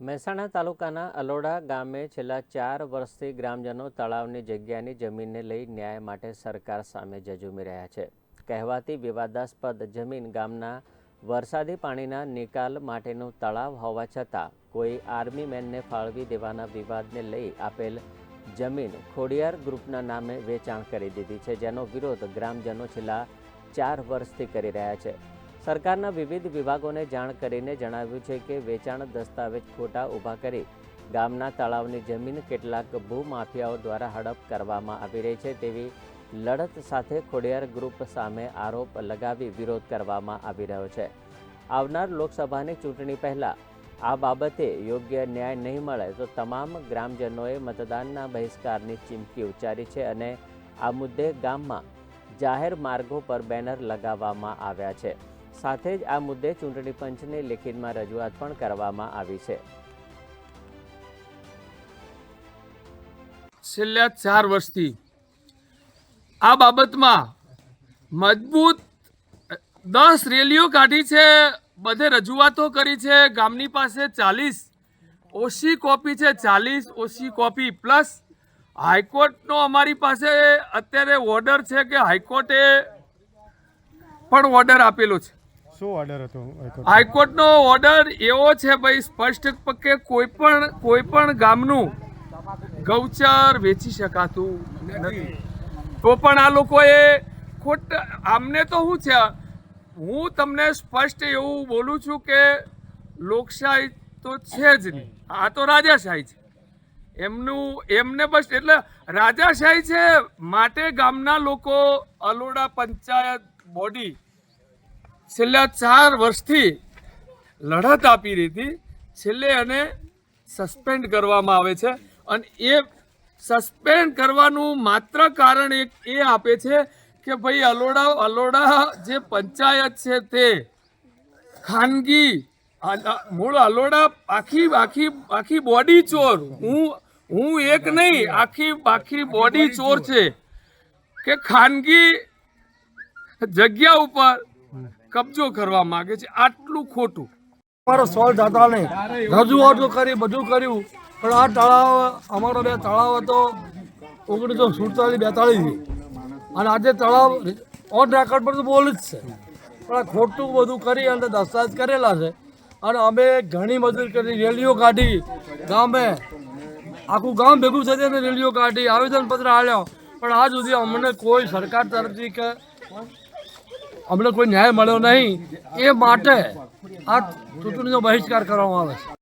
મહેસાણા તાલુકાના અલોડા ગામે છેલ્લા ચાર વર્ષથી ગ્રામજનો તળાવની જગ્યાની જમીનને લઈ ન્યાય માટે સરકાર સામે જજુમી રહ્યા છે. કહેવાતી વિવાદાસ્પદ જમીન ગામના વરસાદી પાણીના નિકાલ માટેનું તળાવ હોવા છતાં કોઈ આર્મી મેનને ફાળવી દેવાના વિવાદને લઈ આપેલ જમીન ખોડિયાર ગ્રુપના નામે વેચાણ કરી દીધી છે, જેનો વિરોધ ગ્રામજનો છેલ્લા ચાર વર્ષથી કરી રહ્યા છે. સરકારના વિવિધ વિભાગોને જાણ કરીને જણાવ્યું છે કે વેચાણ દસ્તાવેજ ખોટા ઊભા કરી ગામના તળાવની જમીન કેટલાક ભૂમાફિયાઓ દ્વારા હડપ કરવામાં આવી રહી છે તેવી લડત સાથે ખોડિયાર ગ્રુપ સામે આરોપ લગાવી વિરોધ કરવામાં આવી રહ્યો છે. આવનાર લોકસભાની ચૂંટણી પહેલાં આ બાબતે યોગ્ય ન્યાય નહીં મળે તો તમામ ગ્રામજનોએ મતદાનના બહિષ્કારની ચીમકી ઉચ્ચારી છે અને આ મુદ્દે ગામમાં જાહેર માર્ગો પર બેનર લગાવવામાં આવ્યા છે. સાથે જ આ મુદ્દે ચૂંટણી પંચને લેખિતમાં રજૂઆત પણ કરવામાં આવી છે. છેલ્લા ચાર વર્ષથી આ બાબતમાં મજબૂત દસ રેલીઓ કાઢી છે, બધે રજૂઆતો કરી છે. ગામની પાસે ચાલીસ ઓછી કોપી છે, ચાલીસ ઓછી કોપી. પ્લસ હાઈકોર્ટનો અમારી પાસે અત્યારે ઓર્ડર છે કે હાઈકોર્ટે પણ ઓર્ડર આપેલો છે. શું ઓર્ડર હાઈકોર્ટનો ઓર્ડર એવો છે ભાઈ, સ્પષ્ટ કે કોઈ પણ કોઈ પણ ગામનું ગૌચર વેચી શકાતું નથી. તો પણ આ લોકોએ ખોટ આમને તો શું છે? હું તમને સ્પષ્ટ એવું બોલું છું કે લોકશાહી તો છે જ નહીં. આ તો રાજાશાહી છે. એમનું એમને બસ એટલે રાજાશાહી છે માટે ગામના લોકો અલોડા પંચાયત બોડી છેલ્લા ચાર વર્ષથી લડત આપી રહી હતી છેલ્લે એને સસ્પેન્ડ કરવામાં આવે છે. અને એ સસ્પેન્ડ કરવાનું માત્ર કારણ એક એ આપે છે કે ભાઈ અલોડા અલોડા જે પંચાયત છે તે ખાનગી મૂળ અલોડા આખી આખી આખી બોડી ચોર. હું હું એક નહીં આખી આખી બોડી ચોર. છે. કે ખાનગી જગ્યા ઉપર કબજો કરવા માંગે છે, આટલું ખોટું. અમારો સોલ્વ થતા નહીં. રજૂઆતો કરી, બધું કર્યું. પણ આ તળાવ, અમારો બે તળાવ હતો, ઓગણીસો સુડતાલીસ બેતાળીસ અને આજે તળાવ ઓન રેકોર્ડ પર તો બોલ જ છે. પણ આ ખોટું બધું કરી અને દસ્તાવેજ કરેલા છે. અને અમે ઘણી મદદ કરી, રેલીઓ કાઢી. ગામે, આખું ગામ ભેગું થશે ને રેલીઓ કાઢી, આવેદનપત્ર આવ્યો પણ આજ સુધી અમને કોઈ સરકાર તરફથી કે અમને કોઈ ન્યાય મળ્યો નહીં. એ માટે આ ચૂંટણીનો બહિષ્કાર કરવામાં આવે છે.